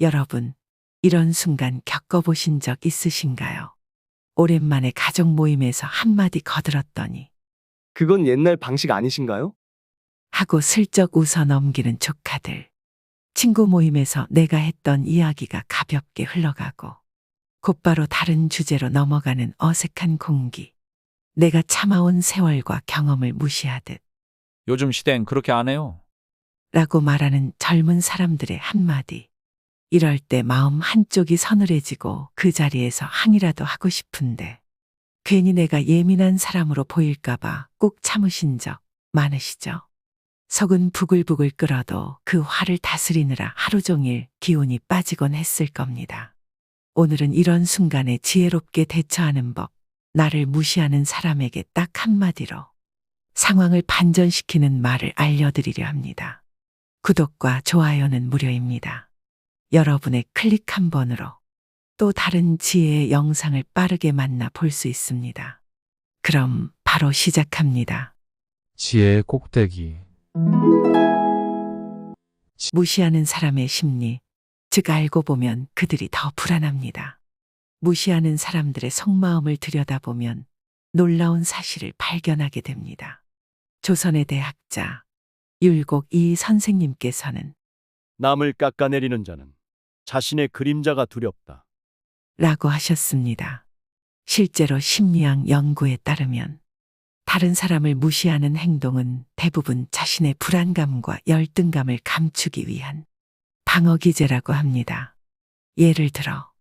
여러분, 이런 순간 겪어보신 적 있으신가요? 오랜만에 가족 모임에서 한마디 거들었더니 그건 옛날 방식 아니신가요? 하고 슬쩍 웃어 넘기는 조카들. 친구 모임에서 내가 했던 이야기가 가볍게 흘러가고 곧바로 다른 주제로 넘어가는 어색한 공기. 내가 참아온 세월과 경험을 무시하듯 요즘 시대엔 그렇게 안 해요. 라고 말하는 젊은 사람들의 한마디. 이럴 때 마음 한쪽이 서늘해지고 그 자리에서 항이라도 하고 싶은데 괜히 내가 예민한 사람으로 보일까봐 꾹 참으신 적 많으시죠? 속은 부글부글 끓어도 그 화를 다스리느라 하루 종일 기운이 빠지곤 했을 겁니다. 오늘은 이런 순간에 지혜롭게 대처하는 법, 나를 무시하는 사람에게 딱 한마디로 상황을 반전시키는 말을 알려드리려 합니다. 구독과 좋아요는 무료입니다. 여러분의 클릭 한 번으로 또 다른 지혜의 영상을 빠르게 만나 볼 수 있습니다. 그럼 바로 시작합니다. 지혜의 꼭대기. 무시하는 사람의 심리, 즉 알고 보면 그들이 더 불안합니다. 무시하는 사람들의 속마음을 들여다보면 놀라운 사실을 발견하게 됩니다. 조선의 대학자 율곡 이 선생님께서는 남을 깎아내리는 자는 자신의 그림자가 두렵다. 라고 하셨습니다. 실제로 심리학 연구에 따르면 다른 사람을 무시하는 행동은 대부분 자신의 불안감과 열등감을 감추기 위한 방어 기제라고 합니다. 예를 들어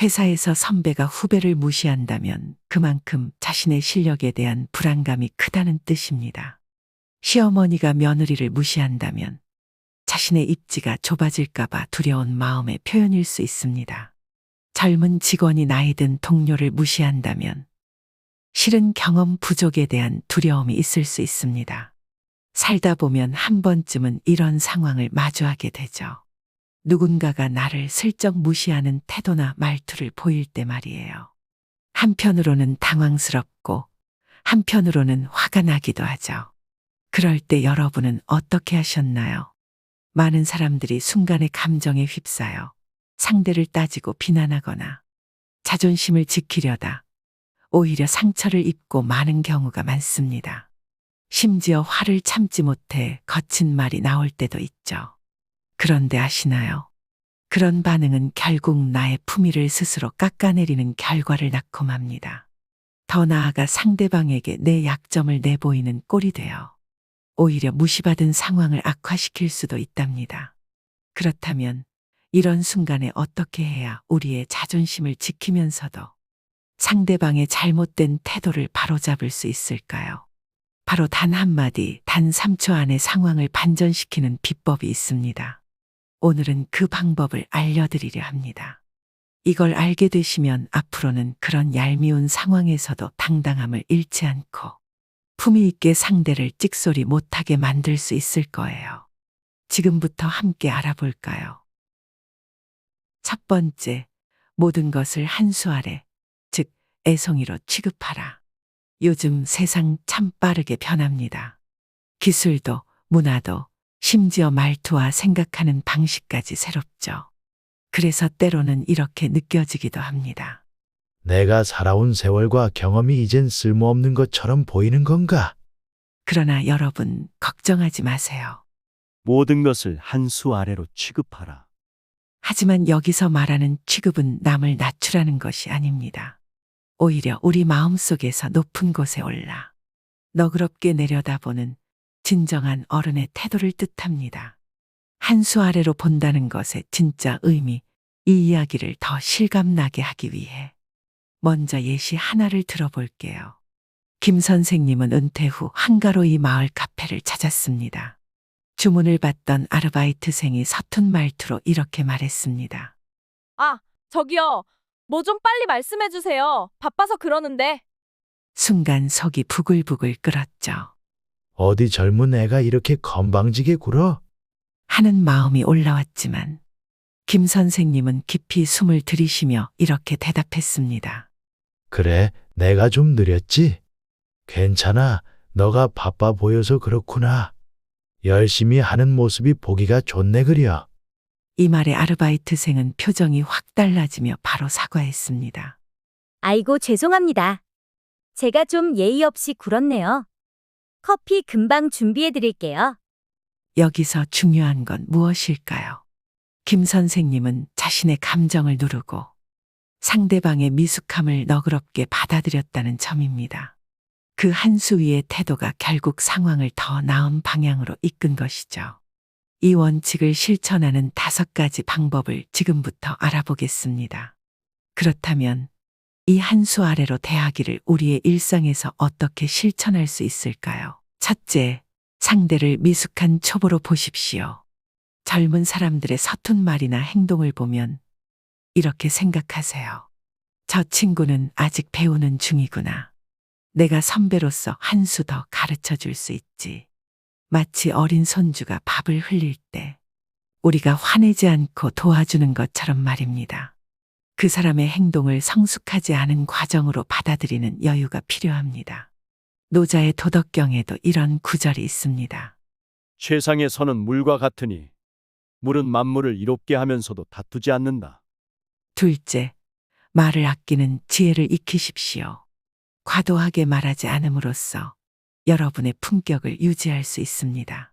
회사에서 선배가 후배를 무시한다면 그만큼 자신의 실력에 대한 불안감이 크다는 뜻입니다. 시어머니가 며느리를 무시한다면 자신의 입지가 좁아질까봐 두려운 마음의 표현일 수 있습니다. 젊은 직원이 나이든 동료를 무시한다면 실은 경험 부족에 대한 두려움이 있을 수 있습니다. 살다 보면 한 번쯤은 이런 상황을 마주하게 되죠. 누군가가 나를 슬쩍 무시하는 태도나 말투를 보일 때 말이에요. 한편으로는 당황스럽고 한편으로는 화가 나기도 하죠. 그럴 때 여러분은 어떻게 하셨나요? 많은 사람들이 순간의 감정에 휩싸여 상대를 따지고 비난하거나 자존심을 지키려다 오히려 상처를 입고 많은 경우가 많습니다. 심지어 화를 참지 못해 거친 말이 나올 때도 있죠. 그런데 아시나요? 그런 반응은 결국 나의 품위를 스스로 깎아내리는 결과를 낳고 맙니다. 더 나아가 상대방에게 내 약점을 내보이는 꼴이 되어 오히려 무시받은 상황을 악화시킬 수도 있답니다. 그렇다면 이런 순간에 어떻게 해야 우리의 자존심을 지키면서도 상대방의 잘못된 태도를 바로잡을 수 있을까요? 바로 단 한마디, 단 3초 안에 상황을 반전시키는 비법이 있습니다. 오늘은 그 방법을 알려드리려 합니다. 이걸 알게 되시면 앞으로는 그런 얄미운 상황에서도 당당함을 잃지 않고 품위 있게 상대를 찍소리 못하게 만들 수 있을 거예요. 지금부터 함께 알아볼까요? 첫 번째, 모든 것을 한 수 아래, 즉, 애송이로 취급하라. 요즘 세상 참 빠르게 변합니다. 기술도, 문화도, 심지어 말투와 생각하는 방식까지 새롭죠. 그래서 때로는 이렇게 느껴지기도 합니다. 내가 살아온 세월과 경험이 이젠 쓸모없는 것처럼 보이는 건가? 그러나 여러분, 걱정하지 마세요. 모든 것을 한 수 아래로 취급하라. 하지만 여기서 말하는 취급은 남을 낮추라는 것이 아닙니다. 오히려 우리 마음 속에서 높은 곳에 올라 너그럽게 내려다보는 진정한 어른의 태도를 뜻합니다. 한 수 아래로 본다는 것의 진짜 의미, 이 이야기를 더 실감나게 하기 위해 먼저 예시 하나를 들어볼게요. 김 선생님은 은퇴 후 한가로 이 마을 카페를 찾았습니다. 주문을 받던 아르바이트생이 서툰 말투로 이렇게 말했습니다. 아, 저기요. 뭐 좀 빨리 말씀해 주세요. 바빠서 그러는데. 순간 속이 부글부글 끓었죠. 어디 젊은 애가 이렇게 건방지게 굴어? 하는 마음이 올라왔지만 김 선생님은 깊이 숨을 들이쉬며 이렇게 대답했습니다. 그래, 내가 좀 느렸지? 괜찮아, 너가 바빠 보여서 그렇구나. 열심히 하는 모습이 보기가 좋네 그려. 이 말에 아르바이트생은 표정이 확 달라지며 바로 사과했습니다. 아이고, 죄송합니다. 제가 좀 예의 없이 굴었네요. 커피 금방 준비해 드릴게요. 여기서 중요한 건 무엇일까요? 김 선생님은 자신의 감정을 누르고 상대방의 미숙함을 너그럽게 받아들였다는 점입니다. 그 한수위의 태도가 결국 상황을 더 나은 방향으로 이끈 것이죠. 이 원칙을 실천하는 다섯 가지 방법을 지금부터 알아보겠습니다. 그렇다면 이 한수 아래로 대하기를 우리의 일상에서 어떻게 실천할 수 있을까요? 첫째, 상대를 미숙한 초보로 보십시오. 젊은 사람들의 서툰 말이나 행동을 보면 이렇게 생각하세요. 저 친구는 아직 배우는 중이구나. 내가 선배로서 한 수 더 가르쳐 줄 수 있지. 마치 어린 손주가 밥을 흘릴 때 우리가 화내지 않고 도와주는 것처럼 말입니다. 그 사람의 행동을 성숙하지 않은 과정으로 받아들이는 여유가 필요합니다. 노자의 도덕경에도 이런 구절이 있습니다. 최상의 선은 물과 같으니 물은 만물을 이롭게 하면서도 다투지 않는다. 둘째, 말을 아끼는 지혜를 익히십시오. 과도하게 말하지 않음으로써 여러분의 품격을 유지할 수 있습니다.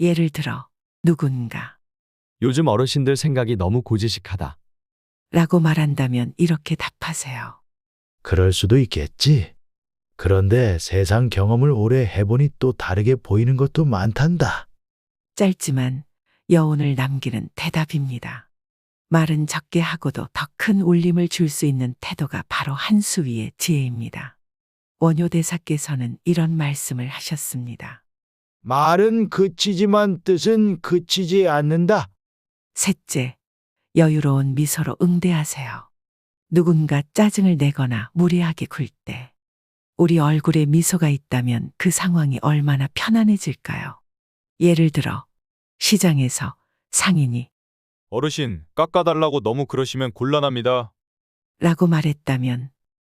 예를 들어, 누군가 요즘 어르신들 생각이 너무 고지식하다. 라고 말한다면 이렇게 답하세요. 그럴 수도 있겠지. 그런데 세상 경험을 오래 해보니 또 다르게 보이는 것도 많단다. 짧지만 여운을 남기는 대답입니다. 말은 적게 하고도 더 큰 울림을 줄 수 있는 태도가 바로 한수 위의 지혜입니다. 원효대사께서는 이런 말씀을 하셨습니다. 말은 그치지만 뜻은 그치지 않는다. 셋째, 여유로운 미소로 응대하세요. 누군가 짜증을 내거나 무리하게 굴 때, 우리 얼굴에 미소가 있다면 그 상황이 얼마나 편안해질까요? 예를 들어, 시장에서 상인이 어르신, 깎아달라고 너무 그러시면 곤란합니다. 라고 말했다면,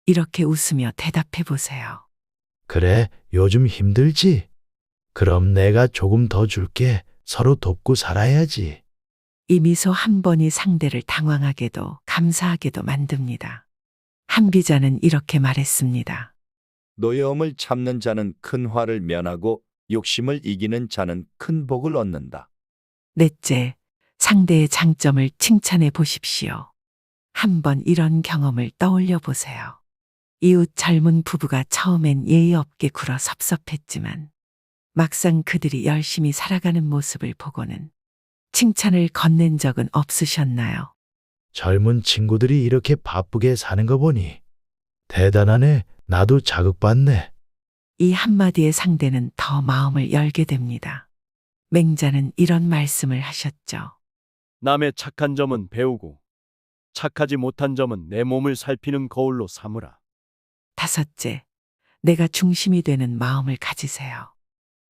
이렇게 웃으며 대답해 보세요. 그래, 요즘 힘들지? 그럼 내가 조금 더 줄게. 서로 돕고 살아야지. 이 미소 한 번이 상대를 당황하게도 감사하게도 만듭니다. 한 비자는 이렇게 말했습니다. 노여움을 참는 자는 큰 화를 면하고 욕심을 이기는 자는 큰 복을 얻는다. 넷째, 상대의 장점을 칭찬해 보십시오. 한번 이런 경험을 떠올려 보세요. 이웃 젊은 부부가 처음엔 예의 없게 굴어 섭섭했지만 막상 그들이 열심히 살아가는 모습을 보고는 칭찬을 건넨 적은 없으셨나요? 젊은 친구들이 이렇게 바쁘게 사는 거 보니 대단하네. 나도 자극받네. 이 한마디의 상대는 더 마음을 열게 됩니다. 맹자는 이런 말씀을 하셨죠. 남의 착한 점은 배우고 착하지 못한 점은 내 몸을 살피는 거울로 삼으라. 다섯째, 내가 중심이 되는 마음을 가지세요.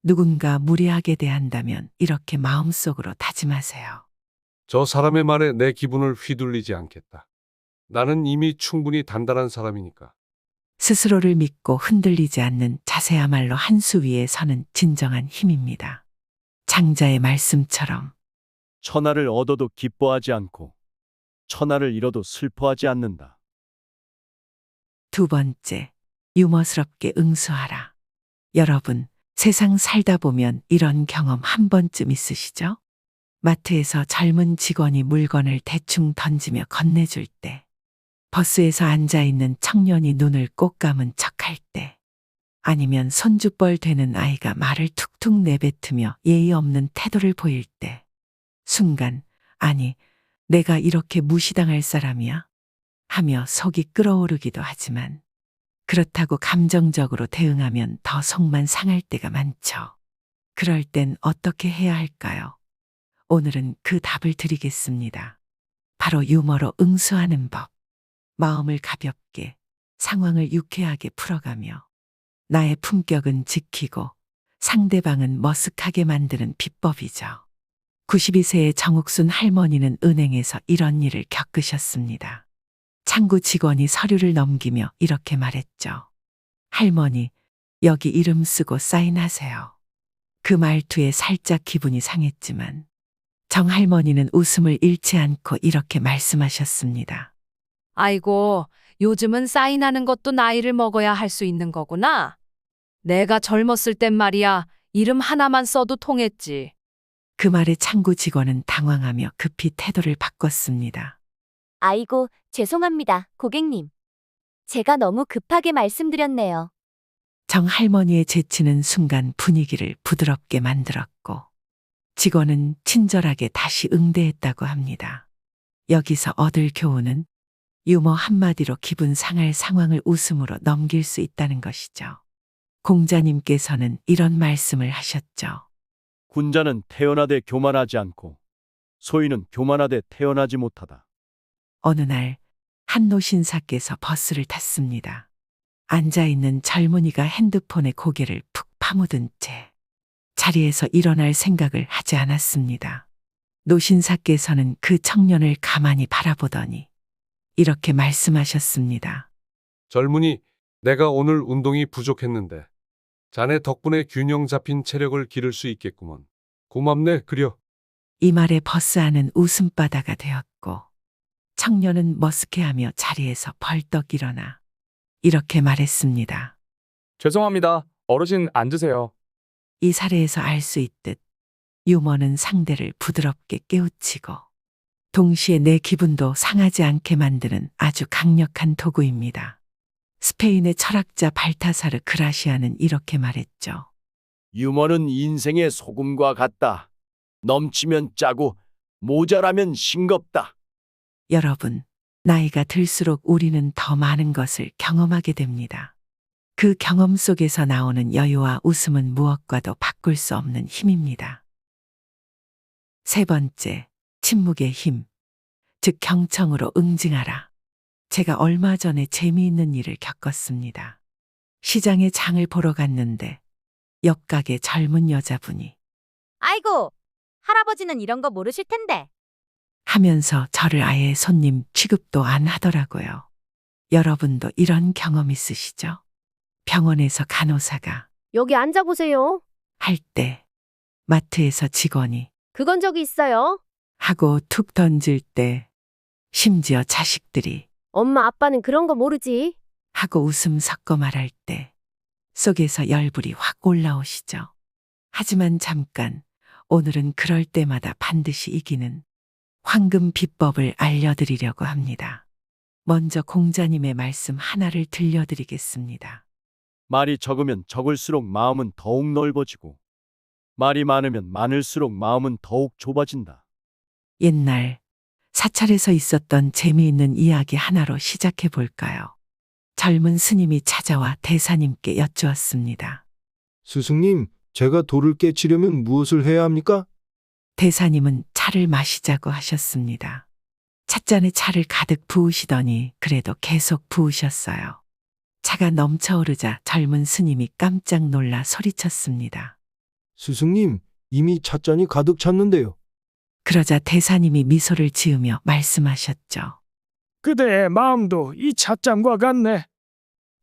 누군가 무리하게 대한다면 이렇게 마음속으로 다짐하세요. 저 사람의 말에 내 기분을 휘둘리지 않겠다. 나는 이미 충분히 단단한 사람이니까. 스스로를 믿고 흔들리지 않는 자세야말로 한 수 위에 서는 진정한 힘입니다. 장자의 말씀처럼 천하를 얻어도 기뻐하지 않고 천하를 잃어도 슬퍼하지 않는다. 두 번째, 유머스럽게 응수하라. 여러분, 세상 살다 보면 이런 경험 한 번쯤 있으시죠? 마트에서 젊은 직원이 물건을 대충 던지며 건네줄 때, 버스에서 앉아있는 청년이 눈을 꼭 감은 척할 때, 아니면 손주뻘 되는 아이가 말을 툭툭 내뱉으며 예의 없는 태도를 보일 때, 순간, 아니, 내가 이렇게 무시당할 사람이야? 하며 속이 끓어오르기도 하지만, 그렇다고 감정적으로 대응하면 더 속만 상할 때가 많죠. 그럴 땐 어떻게 해야 할까요? 오늘은 그 답을 드리겠습니다. 바로 유머로 응수하는 법. 마음을 가볍게, 상황을 유쾌하게 풀어가며, 나의 품격은 지키고, 상대방은 머쓱하게 만드는 비법이죠. 92세의 정옥순 할머니는 은행에서 이런 일을 겪으셨습니다. 창구 직원이 서류를 넘기며 이렇게 말했죠. 할머니, 여기 이름 쓰고 사인하세요. 그 말투에 살짝 기분이 상했지만 정 할머니는 웃음을 잃지 않고 이렇게 말씀하셨습니다. 아이고, 요즘은 사인하는 것도 나이를 먹어야 할 수 있는 거구나. 내가 젊었을 땐 말이야, 이름 하나만 써도 통했지. 그 말에 창구 직원은 당황하며 급히 태도를 바꿨습니다. 아이고, 죄송합니다, 고객님. 제가 너무 급하게 말씀드렸네요. 정 할머니의 재치는 순간 분위기를 부드럽게 만들었고 직원은 친절하게 다시 응대했다고 합니다. 여기서 얻을 교훈은 유머 한마디로 기분 상할 상황을 웃음으로 넘길 수 있다는 것이죠. 공자님께서는 이런 말씀을 하셨죠. 군자는 태어나되 교만하지 않고 소인은 교만하되 태어나지 못하다. 어느 날 한 노신사께서 버스를 탔습니다. 앉아 있는 젊은이가 핸드폰에 고개를 푹 파묻은 채 자리에서 일어날 생각을 하지 않았습니다. 노신사께서는 그 청년을 가만히 바라보더니 이렇게 말씀하셨습니다. 젊은이, 내가 오늘 운동이 부족했는데 자네 덕분에 균형 잡힌 체력을 기를 수 있겠구먼. 고맙네, 그려. 이 말에 버스 안은 웃음바다가 되었고 청년은 머쓱해하며 자리에서 벌떡 일어나 이렇게 말했습니다. 죄송합니다. 어르신 앉으세요. 이 사례에서 알 수 있듯 유머는 상대를 부드럽게 깨우치고 동시에 내 기분도 상하지 않게 만드는 아주 강력한 도구입니다. 스페인의 철학자 발타사르 그라시아는 이렇게 말했죠. 유머는 인생의 소금과 같다. 넘치면 짜고 모자라면 싱겁다. 여러분, 나이가 들수록 우리는 더 많은 것을 경험하게 됩니다. 그 경험 속에서 나오는 여유와 웃음은 무엇과도 바꿀 수 없는 힘입니다. 세 번째, 침묵의 힘. 즉, 경청으로 응징하라. 제가 얼마 전에 재미있는 일을 겪었습니다. 시장에 장을 보러 갔는데, 옆가게 젊은 여자분이 아이고, 할아버지는 이런 거 모르실 텐데. 하면서 저를 아예 손님 취급도 안 하더라고요. 여러분도 이런 경험 있으시죠? 병원에서 간호사가 여기 앉아보세요. 할 때, 마트에서 직원이 그건 적이 있어요. 하고 툭 던질 때, 심지어 자식들이 엄마 아빠는 그런 거 모르지. 하고 웃음 섞어 말할 때, 속에서 열불이 확 올라오시죠. 하지만 잠깐, 오늘은 그럴 때마다 반드시 이기는 황금 비법을 알려드리려고 합니다. 먼저 공자님의 말씀 하나를 들려드리겠습니다. 말이 적으면 적을수록 마음은 더욱 넓어지고 말이 많으면 많을수록 마음은 더욱 좁아진다. 옛날 사찰에서 있었던 재미있는 이야기 하나로 시작해 볼까요? 젊은 스님이 찾아와 대사님께 여쭈었습니다. 스승님, 제가 돌을 깨치려면 무엇을 해야 합니까? 대사님은 차를 마시자고 하셨습니다. 찻잔에 차를 가득 부으시더니 그래도 계속 부으셨어요. 차가 넘쳐오르자 젊은 스님이 깜짝 놀라 소리쳤습니다. 스승님, 이미 찻잔이 가득 찼는데요. 그러자 대사님이 미소를 지으며 말씀하셨죠. 그대의 마음도 이 찻잔과 같네.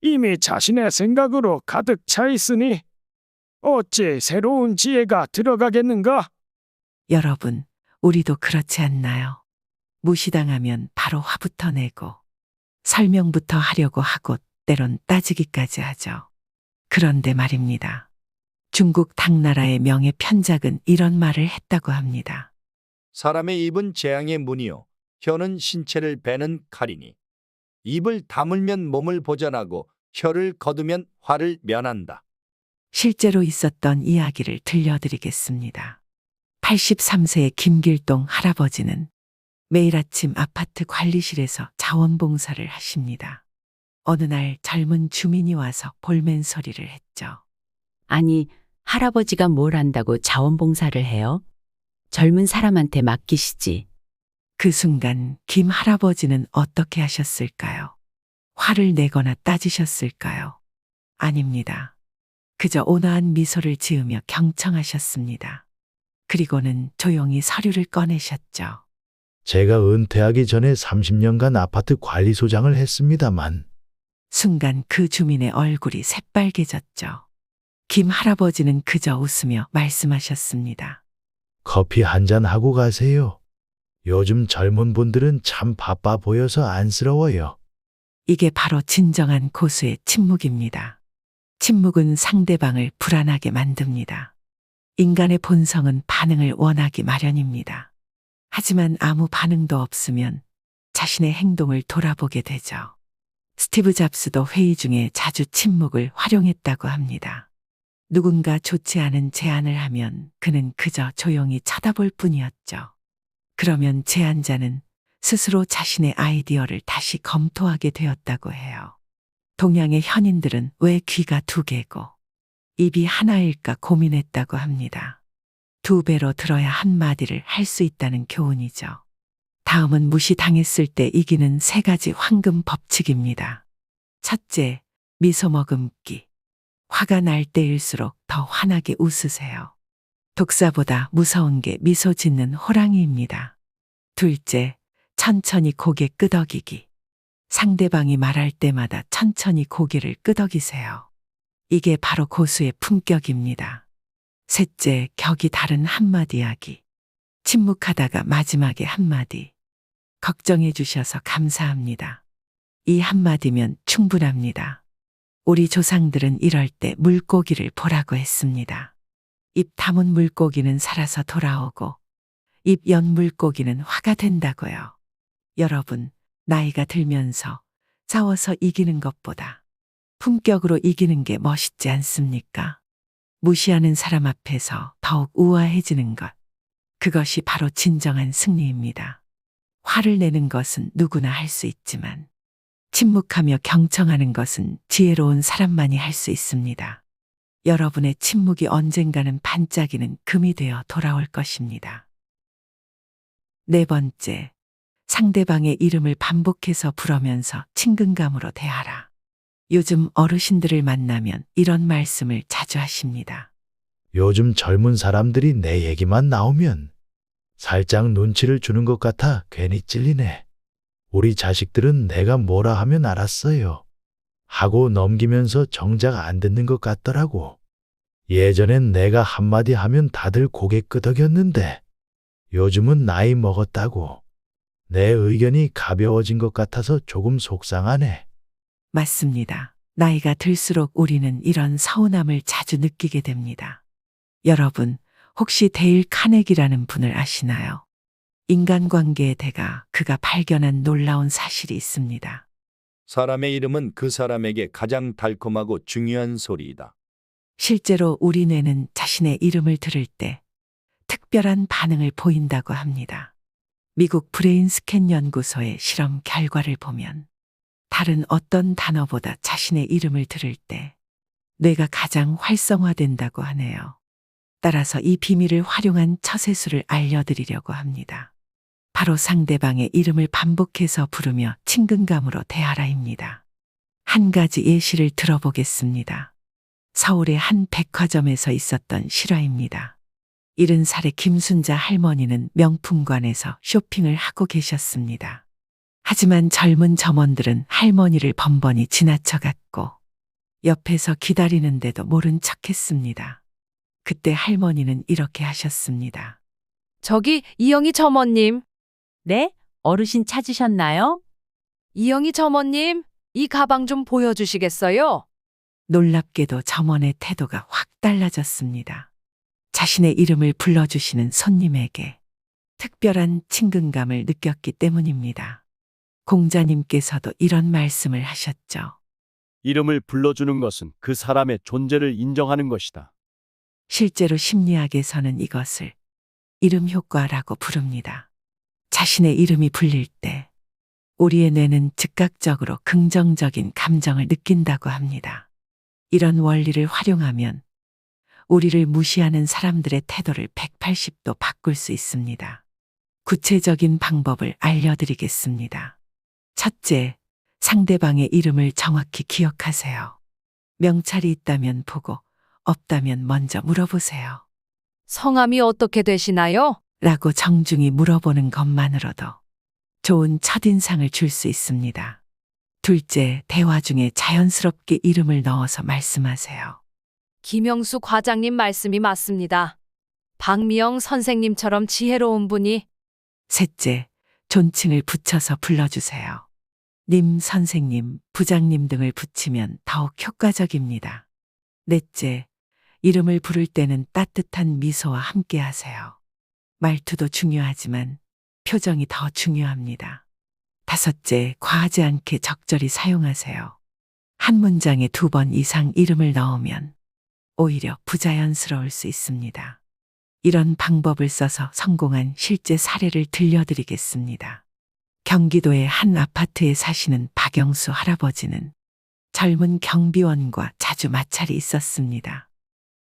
이미 자신의 생각으로 가득 차 있으니 어찌 새로운 지혜가 들어가겠는가? 여러분, 우리도 그렇지 않나요? 무시당하면 바로 화부터 내고 설명부터 하려고 하고 때론 따지기까지 하죠. 그런데 말입니다. 중국 당나라의 명예 편작은 이런 말을 했다고 합니다. 사람의 입은 재앙의 문이요 혀는 신체를 베는 칼이니 입을 다물면 몸을 보전하고 혀를 거두면 화를 면한다. 실제로 있었던 이야기를 들려드리겠습니다. 83세의 김길동 할아버지는 매일 아침 아파트 관리실에서 자원봉사를 하십니다. 어느 날 젊은 주민이 와서 볼멘 소리를 했죠. 아니, 할아버지가 뭘 안다고 자원봉사를 해요? 젊은 사람한테 맡기시지. 그 순간 김 할아버지는 어떻게 하셨을까요? 화를 내거나 따지셨을까요? 아닙니다. 그저 온화한 미소를 지으며 경청하셨습니다. 그리고는 조용히 서류를 꺼내셨죠. 제가 은퇴하기 전에 30년간 아파트 관리소장을 했습니다만 순간 그 주민의 얼굴이 새빨개졌죠. 김 할아버지는 그저 웃으며 말씀하셨습니다. 커피 한 잔 하고 가세요. 요즘 젊은 분들은 참 바빠 보여서 안쓰러워요. 이게 바로 진정한 고수의 침묵입니다. 침묵은 상대방을 불안하게 만듭니다. 인간의 본성은 반응을 원하기 마련입니다. 하지만 아무 반응도 없으면 자신의 행동을 돌아보게 되죠. 스티브 잡스도 회의 중에 자주 침묵을 활용했다고 합니다. 누군가 좋지 않은 제안을 하면 그는 그저 조용히 쳐다볼 뿐이었죠. 그러면 제안자는 스스로 자신의 아이디어를 다시 검토하게 되었다고 해요. 동양의 현인들은 왜 귀가 두 개고 입이 하나일까 고민했다고 합니다. 두 배로 들어야 한 마디를 할 수 있다는 교훈이죠. 다음은 무시당했을 때 이기는 세 가지 황금 법칙입니다. 첫째, 미소 머금기. 화가 날 때일수록 더 환하게 웃으세요. 독사보다 무서운 게 미소 짓는 호랑이입니다. 둘째, 천천히 고개 끄덕이기. 상대방이 말할 때마다 천천히 고개를 끄덕이세요. 이게 바로 고수의 품격입니다. 셋째, 격이 다른 한마디 하기. 침묵하다가 마지막에 한마디. 걱정해 주셔서 감사합니다. 이 한마디면 충분합니다. 우리 조상들은 이럴 때 물고기를 보라고 했습니다. 입 다문 물고기는 살아서 돌아오고 입 연 물고기는 화가 된다고요. 여러분, 나이가 들면서 싸워서 이기는 것보다 품격으로 이기는 게 멋있지 않습니까? 무시하는 사람 앞에서 더욱 우아해지는 것. 그것이 바로 진정한 승리입니다. 화를 내는 것은 누구나 할 수 있지만 침묵하며 경청하는 것은 지혜로운 사람만이 할 수 있습니다. 여러분의 침묵이 언젠가는 반짝이는 금이 되어 돌아올 것입니다. 네 번째, 상대방의 이름을 반복해서 부르면서 친근감으로 대하라. 요즘 어르신들을 만나면 이런 말씀을 자주 하십니다. 요즘 젊은 사람들이 내 얘기만 나오면 살짝 눈치를 주는 것 같아 괜히 찔리네. 우리 자식들은 내가 뭐라 하면 알았어요. 하고 넘기면서 정작 안 듣는 것 같더라고. 예전엔 내가 한마디 하면 다들 고개 끄덕였는데 요즘은 나이 먹었다고. 내 의견이 가벼워진 것 같아서 조금 속상하네. 맞습니다. 나이가 들수록 우리는 이런 서운함을 자주 느끼게 됩니다. 여러분, 혹시 데일 카네기라는 분을 아시나요? 인간관계의 대가 그가 발견한 놀라운 사실이 있습니다. 사람의 이름은 그 사람에게 가장 달콤하고 중요한 소리이다. 실제로 우리 뇌는 자신의 이름을 들을 때 특별한 반응을 보인다고 합니다. 미국 브레인 스캔 연구소의 실험 결과를 보면 다른 어떤 단어보다 자신의 이름을 들을 때 뇌가 가장 활성화된다고 하네요. 따라서 이 비밀을 활용한 처세술을 알려드리려고 합니다. 바로 상대방의 이름을 반복해서 부르며 친근감으로 대하라입니다. 한 가지 예시를 들어보겠습니다. 서울의 한 백화점에서 있었던 실화입니다. 70살의 김순자 할머니는 명품관에서 쇼핑을 하고 계셨습니다. 하지만 젊은 점원들은 할머니를 번번이 지나쳐갔고 옆에서 기다리는데도 모른 척 했습니다. 그때 할머니는 이렇게 하셨습니다. 저기 이영희 점원님. 네? 어르신 찾으셨나요? 이영희 점원님, 이 가방 좀 보여주시겠어요? 놀랍게도 점원의 태도가 확 달라졌습니다. 자신의 이름을 불러주시는 손님에게 특별한 친근감을 느꼈기 때문입니다. 공자님께서도 이런 말씀을 하셨죠. 이름을 불러주는 것은 그 사람의 존재를 인정하는 것이다. 실제로 심리학에서는 이것을 이름 효과라고 부릅니다. 자신의 이름이 불릴 때 우리의 뇌는 즉각적으로 긍정적인 감정을 느낀다고 합니다. 이런 원리를 활용하면 우리를 무시하는 사람들의 태도를 180도 바꿀 수 있습니다. 구체적인 방법을 알려드리겠습니다. 첫째, 상대방의 이름을 정확히 기억하세요. 명찰이 있다면 보고, 없다면 먼저 물어보세요. 성함이 어떻게 되시나요? 라고 정중히 물어보는 것만으로도 좋은 첫인상을 줄 수 있습니다. 둘째, 대화 중에 자연스럽게 이름을 넣어서 말씀하세요. 김영수 과장님 말씀이 맞습니다. 박미영 선생님처럼 지혜로운 분이 셋째, 존칭을 붙여서 불러주세요. 님, 선생님, 부장님 등을 붙이면 더욱 효과적입니다. 넷째, 이름을 부를 때는 따뜻한 미소와 함께 하세요. 말투도 중요하지만 표정이 더 중요합니다. 다섯째, 과하지 않게 적절히 사용하세요. 한 문장에 두 번 이상 이름을 넣으면 오히려 부자연스러울 수 있습니다. 이런 방법을 써서 성공한 실제 사례를 들려드리겠습니다. 경기도의 한 아파트에 사시는 박영수 할아버지는 젊은 경비원과 자주 마찰이 있었습니다.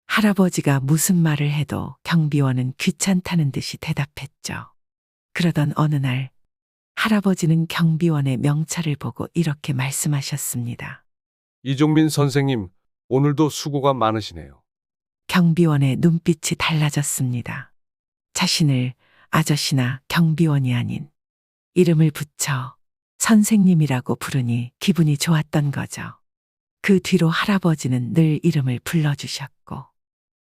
할아버지가 무슨 말을 해도 경비원은 귀찮다는 듯이 대답했죠. 그러던 어느 날 할아버지는 경비원의 명찰을 보고 이렇게 말씀하셨습니다. 이종민 선생님, 오늘도 수고가 많으시네요. 경비원의 눈빛이 달라졌습니다. 자신을 아저씨나 경비원이 아닌 이름을 붙여 선생님이라고 부르니 기분이 좋았던 거죠. 그 뒤로 할아버지는 늘 이름을 불러주셨고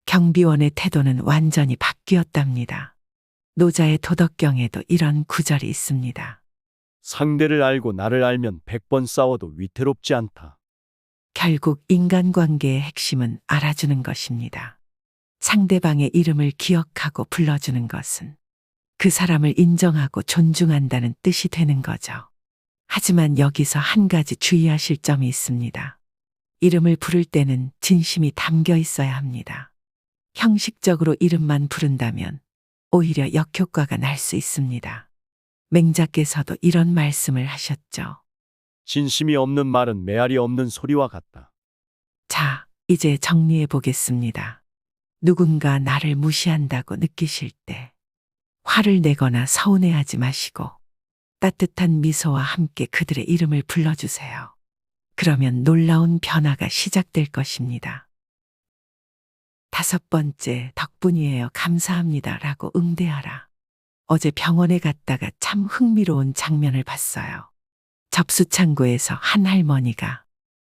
경비원의 태도는 완전히 바뀌었답니다. 노자의 도덕경에도 이런 구절이 있습니다. 상대를 알고 나를 알면 백번 싸워도 위태롭지 않다. 결국 인간관계의 핵심은 알아주는 것입니다. 상대방의 이름을 기억하고 불러주는 것은 그 사람을 인정하고 존중한다는 뜻이 되는 거죠. 하지만 여기서 한 가지 주의하실 점이 있습니다. 이름을 부를 때는 진심이 담겨 있어야 합니다. 형식적으로 이름만 부른다면 오히려 역효과가 날 수 있습니다. 맹자께서도 이런 말씀을 하셨죠. 진심이 없는 말은 메아리 없는 소리와 같다. 자, 이제 정리해 보겠습니다. 누군가 나를 무시한다고 느끼실 때 화를 내거나 서운해하지 마시고 따뜻한 미소와 함께 그들의 이름을 불러주세요. 그러면 놀라운 변화가 시작될 것입니다. 다섯 번째, 덕분이에요. 감사합니다. 라고 응대하라. 어제 병원에 갔다가 참 흥미로운 장면을 봤어요. 접수 창구에서 한 할머니가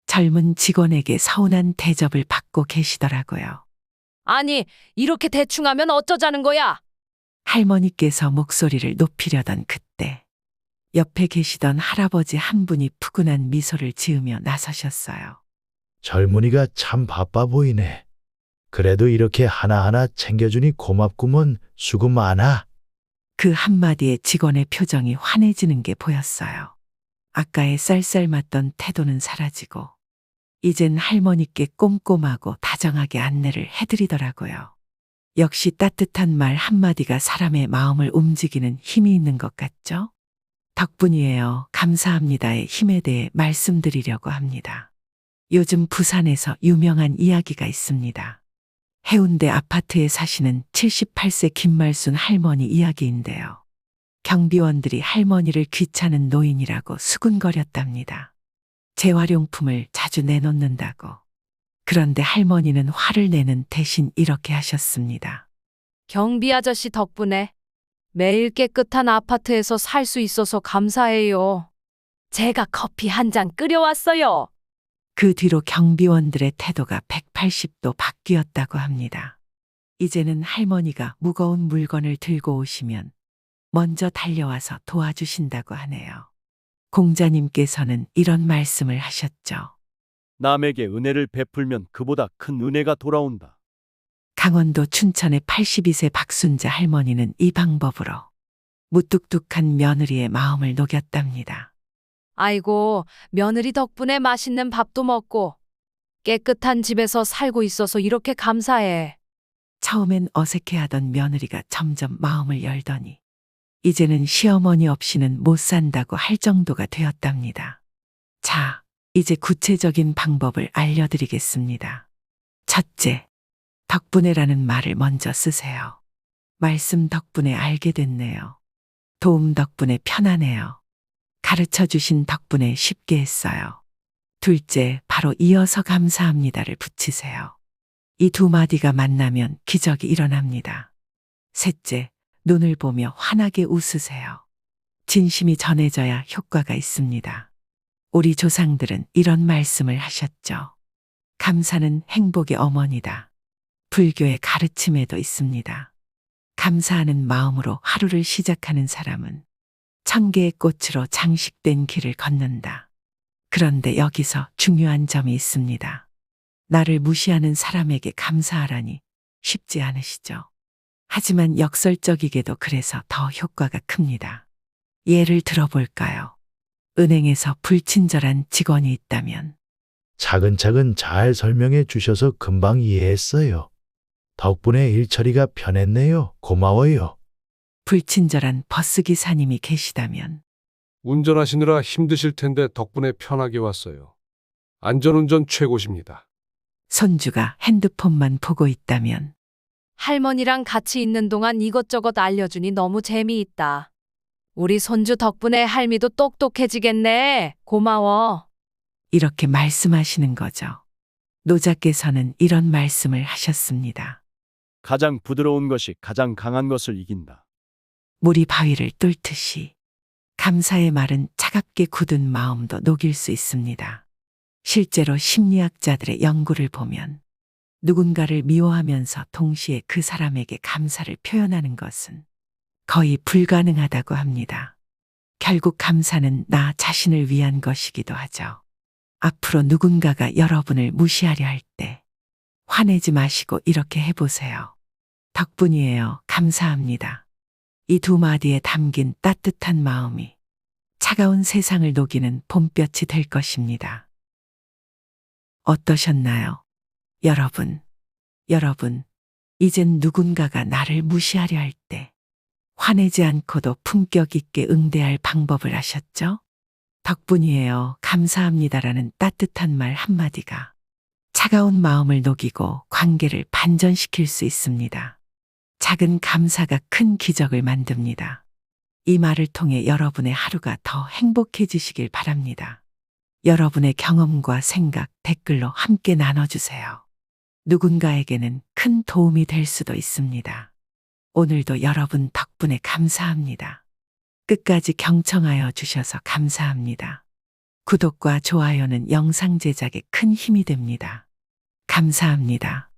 젊은 직원에게 서운한 대접을 받고 계시더라고요. 아니, 이렇게 대충 하면 어쩌자는 거야? 할머니께서 목소리를 높이려던 그때 옆에 계시던 할아버지 한 분이 푸근한 미소를 지으며 나서셨어요. 젊은이가 참 바빠 보이네. 그래도 이렇게 하나하나 챙겨주니 고맙구먼. 수고 많아. 그 한마디에 직원의 표정이 환해지는 게 보였어요. 아까의 쌀쌀맞던 태도는 사라지고 이젠 할머니께 꼼꼼하고 다정하게 안내를 해드리더라고요. 역시 따뜻한 말 한마디가 사람의 마음을 움직이는 힘이 있는 것 같죠? 덕분이에요. 감사합니다의 힘에 대해 말씀드리려고 합니다. 요즘 부산에서 유명한 이야기가 있습니다. 해운대 아파트에 사시는 78세 김말순 할머니 이야기인데요. 경비원들이 할머니를 귀찮은 노인이라고 수군거렸답니다. 재활용품을 자주 내놓는다고. 그런데 할머니는 화를 내는 대신 이렇게 하셨습니다. 경비 아저씨 덕분에 매일 깨끗한 아파트에서 살 수 있어서 감사해요. 제가 커피 한 잔 끓여왔어요. 그 뒤로 경비원들의 태도가 180도 바뀌었다고 합니다. 이제는 할머니가 무거운 물건을 들고 오시면 먼저 달려와서 도와주신다고 하네요. 공자님께서는 이런 말씀을 하셨죠. 남에게 은혜를 베풀면 그보다 큰 은혜가 돌아온다. 강원도 춘천의 82세 박순자 할머니는 이 방법으로 무뚝뚝한 며느리의 마음을 녹였답니다. 아이고, 며느리 덕분에 맛있는 밥도 먹고 깨끗한 집에서 살고 있어서 이렇게 감사해. 처음엔 어색해하던 며느리가 점점 마음을 열더니 이제는 시어머니 없이는 못 산다고 할 정도가 되었답니다. 자, 이제 구체적인 방법을 알려드리겠습니다. 첫째, 덕분에라는 말을 먼저 쓰세요. 말씀 덕분에 알게 됐네요. 도움 덕분에 편하네요. 가르쳐 주신 덕분에 쉽게 했어요. 둘째, 바로 이어서 감사합니다를 붙이세요. 이 두 마디가 만나면 기적이 일어납니다. 셋째, 눈을 보며 환하게 웃으세요. 진심이 전해져야 효과가 있습니다. 우리 조상들은 이런 말씀을 하셨죠. 감사는 행복의 어머니다. 불교의 가르침에도 있습니다. 감사하는 마음으로 하루를 시작하는 사람은 천 개의 꽃으로 장식된 길을 걷는다. 그런데 여기서 중요한 점이 있습니다. 나를 무시하는 사람에게 감사하라니 쉽지 않으시죠? 하지만 역설적이게도 그래서 더 효과가 큽니다. 예를 들어볼까요? 은행에서 불친절한 직원이 있다면 차근차근 잘 설명해 주셔서 금방 이해했어요. 덕분에 일 처리가 편했네요. 고마워요. 불친절한 버스 기사님이 계시다면 운전하시느라 힘드실 텐데 덕분에 편하게 왔어요. 안전운전 최고십니다. 손주가 핸드폰만 보고 있다면 할머니랑 같이 있는 동안 이것저것 알려주니 너무 재미있다. 우리 손주 덕분에 할미도 똑똑해지겠네. 고마워. 이렇게 말씀하시는 거죠. 노자께서는 이런 말씀을 하셨습니다. 가장 부드러운 것이 가장 강한 것을 이긴다. 물이 바위를 뚫듯이 감사의 말은 차갑게 굳은 마음도 녹일 수 있습니다. 실제로 심리학자들의 연구를 보면 누군가를 미워하면서 동시에 그 사람에게 감사를 표현하는 것은 거의 불가능하다고 합니다. 결국 감사는 나 자신을 위한 것이기도 하죠. 앞으로 누군가가 여러분을 무시하려 할 때 화내지 마시고 이렇게 해보세요. 덕분이에요. 감사합니다. 이 두 마디에 담긴 따뜻한 마음이 차가운 세상을 녹이는 봄볕이 될 것입니다. 어떠셨나요? 여러분, 여러분, 이젠 누군가가 나를 무시하려 할 때 화내지 않고도 품격 있게 응대할 방법을 아셨죠? 덕분이에요. 감사합니다라는 따뜻한 말 한마디가 차가운 마음을 녹이고 관계를 반전시킬 수 있습니다. 작은 감사가 큰 기적을 만듭니다. 이 말을 통해 여러분의 하루가 더 행복해지시길 바랍니다. 여러분의 경험과 생각 댓글로 함께 나눠주세요. 누군가에게는 큰 도움이 될 수도 있습니다. 오늘도 여러분 덕분에 감사합니다. 끝까지 경청하여 주셔서 감사합니다. 구독과 좋아요는 영상 제작에 큰 힘이 됩니다. 감사합니다.